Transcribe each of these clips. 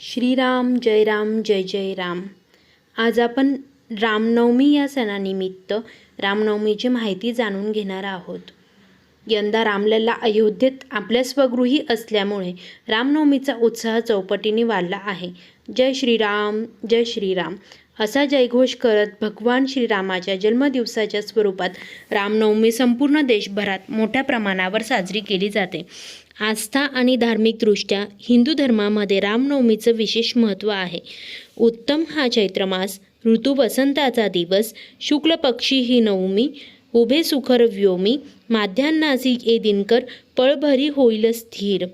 श्रीराम जय राम जय जय राम. आज आपण रामनवमी या सणानिमित्त रामनवमीची माहिती जाणून घेणार आहोत. यंदा रामलल्ला अयोध्येत आपल्या स्वगृही असल्यामुळे रामनवमीचा उत्साह चौपटीने वाढला आहे. जय श्रीराम जय श्रीराम असा जयघोष करत भगवान श्रीरामाच्या जन्मदिवसाच्या स्वरूपात रामनवमी संपूर्ण देशभरात मोठ्या प्रमाणावर साजरी केली जाते. आस्था आणि धार्मिकदृष्ट्या हिंदू धर्मामध्ये रामनवमीचं विशेष महत्त्व आहे. उत्तम हा चैत्रमास ऋतू वसंताचा दिवस शुक्ल पक्षी ही नवमी उभे सुखर व्योमी माध्यान्नासी ए दिनकर पळभरी होईल स्थिर.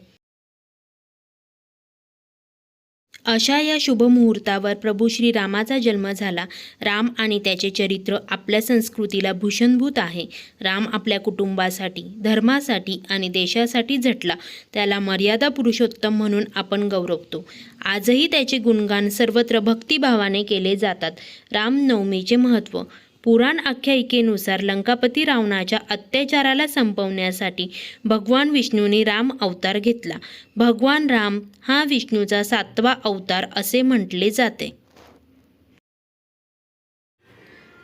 अशा या शुभमुहूर्तावर प्रभू श्रीरामाचा जन्म झाला. राम आणि त्याचे चरित्र आपल्या संस्कृतीला भूषणभूत आहे. राम आपल्या कुटुंबासाठी धर्मासाठी आणि देशासाठी झटला. त्याला मर्यादा पुरुषोत्तम म्हणून आपण गौरवतो. आजही त्याचे गुणगान सर्वत्र भक्तिभावाने केले जातात. रामनवमीचे महत्त्व. पुराण आख्यायिकेनुसार लंकापती रावणाच्या अत्याचाराला संपवण्यासाठी भगवान विष्णूने राम अवतार घेतला. भगवान राम हा विष्णूचा सातवा अवतार असे म्हटले जाते.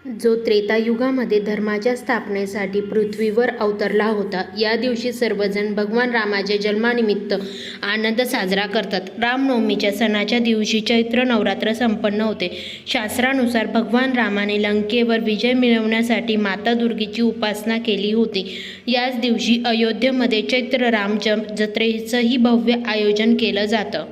जो त्रेतायुगामध्ये धर्माच्या स्थापनेसाठी पृथ्वीवर अवतरला होता या दिवशी सर्वजण भगवान रामाच्या जन्मानिमित्त आनंद साजरा करतात. रामनवमीच्या सणाच्या दिवशी चैत्र नवरात्र संपन्न होते. शास्त्रानुसार भगवान रामाने लंकेवर विजय मिळवण्यासाठी माता दुर्गेची उपासना केली होती. याच दिवशी अयोध्येमध्ये चैत्र राम जत्रेचंही भव्य आयोजन केलं जातं.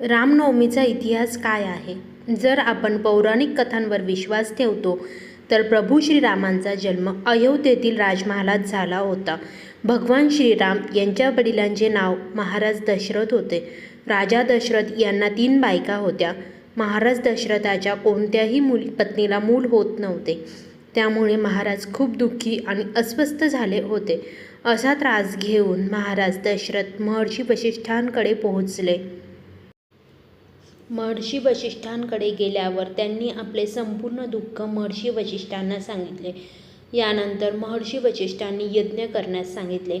रामनवमीचा इतिहास काय आहे? जर आपण पौराणिक कथांवर विश्वास ठेवतो तर प्रभू श्रीरामांचा जन्म अयोध्येतील राजमहालात झाला होता. भगवान श्रीराम यांच्या वडिलांचे नाव महाराज दशरथ होते. राजा दशरथ यांना तीन बायका होत्या. महाराज दशरथाच्या कोणत्याही मुल पत्नीला मूल होत नव्हते. त्यामुळे महाराज खूप दुःखी आणि अस्वस्थ झाले होते. असा त्रास घेऊन महाराज दशरथ महर्षी वशिष्ठांकडे पोहोचले. महर्षी वशिष्ठांकडे गेल्यावर त्यांनी आपले संपूर्ण दुःख महर्षी वशिष्ठांना सांगितले. यानंतर महर्षी वशिष्ठांनी यज्ञ करण्यास सांगितले.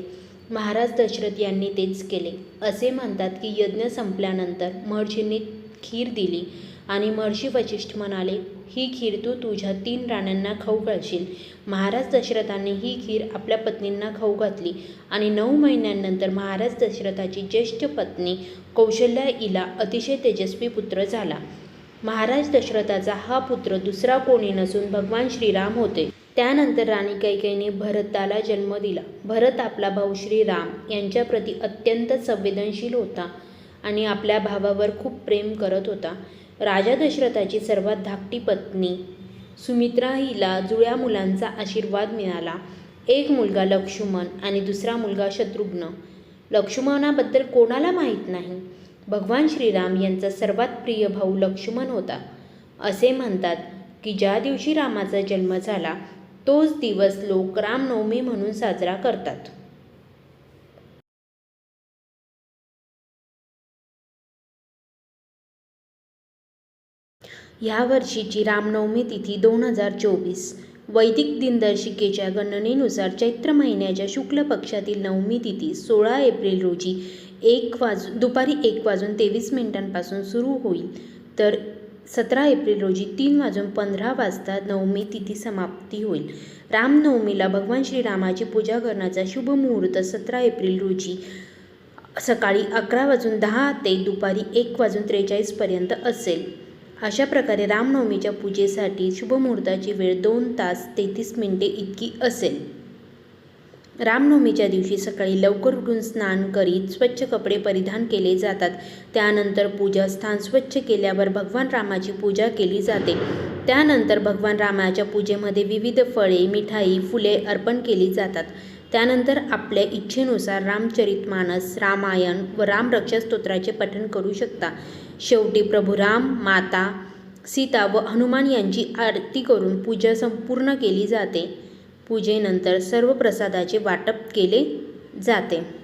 महाराज दशरथ यांनी तेच केले. असे म्हणतात की यज्ञ संपल्यानंतर महर्षींनी खीर दिली. आणि महर्षी वशिष्ठ म्हणाले ही खीर तू तुझ्या तीन राण्यांना खाऊ घालशील. महाराज दशरथांनी ही खीर आपल्या पत्नींना खाऊ घातली. आणि नऊ महिन्यांनंतर महाराज दशरथाची ज्येष्ठ पत्नी कौशल्या हिला अतिशय तेजस्वी पुत्र झाला. महाराज दशरथाचा हा पुत्र दुसरा कोणी नसून भगवान श्रीराम होते. त्यानंतर राणी कैकेयीने भरताला जन्म दिला. भरत आपला भाऊ श्रीराम यांच्याप्रती अत्यंत संवेदनशील होता. आणि आपल्या भावावर खूप प्रेम करत होता. राजा दशरथाची सर्वात धाकटी पत्नी सुमित्रा हिला जुळ्या मुलांचा आशीर्वाद मिळाला. एक मुलगा लक्ष्मण आणि दुसरा मुलगा शत्रुघ्न. लक्ष्मणाबद्दल कोणाला माहीत नाही. भगवान श्रीराम यांचा सर्वात प्रिय भाऊ लक्ष्मण होता. असे म्हणतात की ज्या दिवशी रामाचा जन्म झाला तोच दिवस लोक रामनवमी म्हणून साजरा करतात. ह्या वर्षीची रामनवमी तिथी दोन हजार चोवीस. वैदिक दिनदर्शिकेच्या गणनेनुसार चैत्र महिन्याच्या शुक्ल पक्षातील नवमी तिथी सोळा एप्रिल रोजी एक वाज दुपारी एक वाजून तेवीस मिनिटांपासून सुरू होईल. तर सतरा एप्रिल रोजी तीन वाजून पंधरा वाजता नवमी तिथी समाप्ती होईल. रामनवमीला भगवान श्रीरामाची पूजा करण्याचा शुभ मुहूर्त सतरा एप्रिल रोजी सकाळी अकरा वाजून दहा ते दुपारी एक वाजून त्रेचाळीसपर्यंत असेल. अशा प्रकारे रामनवमीच्या पूजेसाठी शुभमुहूर्ताची वेळ दोन तास तेहतीस मिनिटे इतकी असेल. रामनवमीच्या दिवशी सकाळी लवकर उठून स्नान करीत स्वच्छ कपडे परिधान केले जातात. त्यानंतर पूजास्थान स्वच्छ केल्यावर भगवान रामाची पूजा केली जाते. त्यानंतर भगवान रामाच्या पूजेमध्ये विविध फळे मिठाई फुले अर्पण केली जातात. त्यानंतर आपल्या इच्छेनुसार रामचरितमानस रामायण व रामरक्षा स्तोत्राचे पठण करू शकता. शेवटी प्रभू राम माता सीता व हनुमान यांची आरती करून पूजा संपूर्ण केली जाते. पूजेनंतर सर्व प्रसादाचे वाटप केले जाते.